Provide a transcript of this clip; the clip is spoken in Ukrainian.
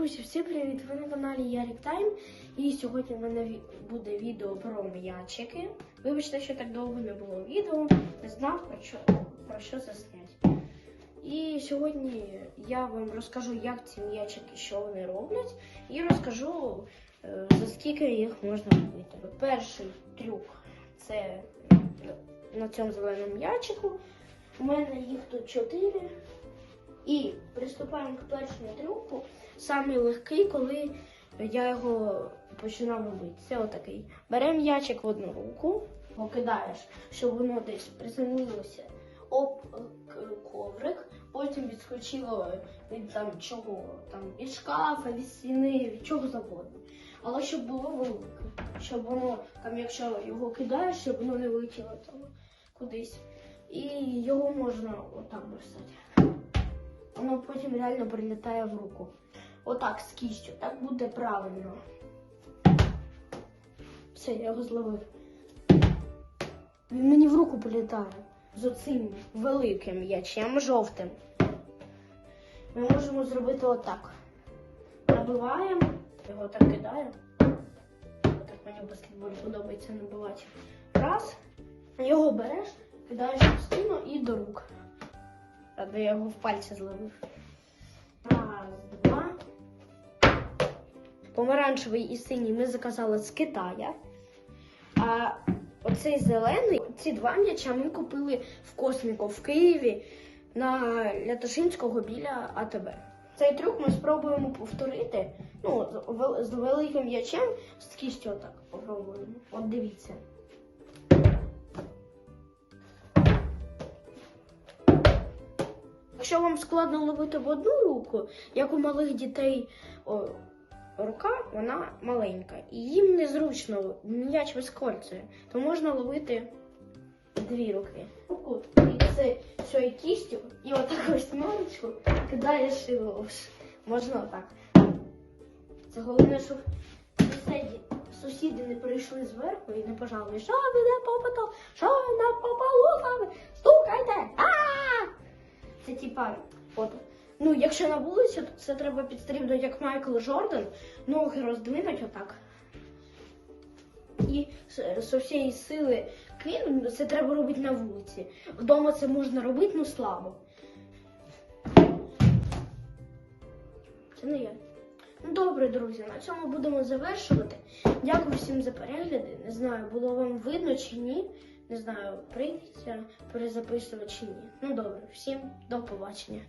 Друзі, всім привіт! Ви на каналі Ярік Тайм. І сьогодні в мене буде відео про м'ячики. Вибачте, що так довго не було відео, не знав про що, про що це зняти. І сьогодні я вам розкажу, як ці м'ячики, що вони роблять, і розкажу, е, за скільки їх можна купити. Перший трюк це на цьому зеленому м'ячику. У мене їх тут чотири. І приступаємо к першому трюку. Самий легкий, коли я його починав робити. Це отакий. Беремо м'ячик в одну руку, покидаєш, щоб воно десь приземлилося об коврик, потім відскочило від там чого, там від шкафа, від стіни, від чого завгодно. Але щоб було велике, щоб воно там, якщо його кидаєш, щоб воно не вилетіло там кудись. І його можна отак бросати воно потім реально прилітає в руку. Отак з кістю. Так буде правильно. Все, я його зловив. Він мені в руку прилітає з оцим великим м'ячем жовтим. Ми можемо зробити отак. Набиваємо, його так кидаємо. Так мені в баскетболі подобається набивати. Раз, його береш, кидаєш в спину і до рук. Правда, я його в пальці зловив. Раз, два. Помаранчевий і синій ми заказали з Китая. А оцей зелений, ці два м'яча ми купили в Косміку в Києві на Лятошинського біля АТБ. Цей трюк ми спробуємо повторити. Ну, з великим м'ячем з кістю отак попробуємо. От дивіться. Якщо вам складно ловити в одну руку, як у малих дітей о, рука, вона маленька. І їм незручно м'яч вискольцює, то можна ловити дві руки. І це цією кістю, і отак ось марочку кидаєш і ловиш. Можна отак. Це головне, щоб сусіди, сусіди не прийшли зверху і не пожалують, що ви не попитали, що на попалу саме, стукайте! а це типа, от. Ну, якщо на вулиці, то це треба підстрибнути, як Майкл Джордан, ноги роздвинуть отак. І з усієї сили кинути, це треба робити на вулиці. Вдома це можна робити, ну слабо. Це не я. Ну добре, друзі, на цьому будемо завершувати. Дякую всім за перегляди. Не знаю, було вам видно чи ні. Не знаю, прийдеться перезаписувати чи ні. Ну добре, всім до побачення.